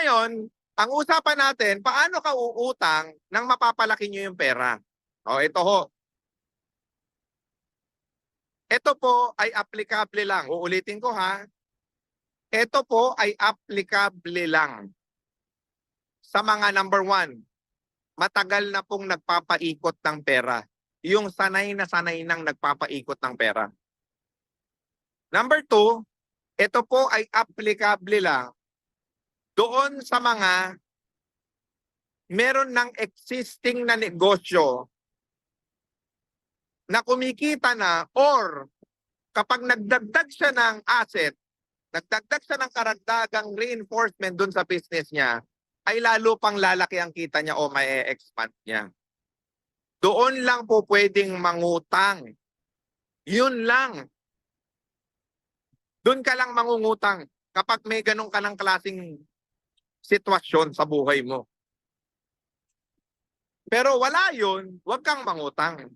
Ngayon, ang usapan natin, paano ka uutang nang mapapalaki nyo yung pera? O, ito ho. Ito po ay applicable lang. Uulitin ko ha. Ito po ay applicable lang sa mga number one, matagal na pong nagpapaikot ng pera. Yung sanay na sanay nang nagpapaikot ng pera. Number two, ito po ay applicable lang doon sa mga meron ng existing na negosyo na kumikita na or kapag nagdagdag siya ng asset, nagdagdag siya ng karagdagang reinforcement doon sa business niya, ay lalo pang lalaki ang kita niya o may expand niya. Doon lang po pwedeng mangutang. Yun lang. Doon ka lang mangungutang kapag may ganong ka ng klaseng sitwasyon sa buhay mo. Pero wala yun, huwag kang mangutang.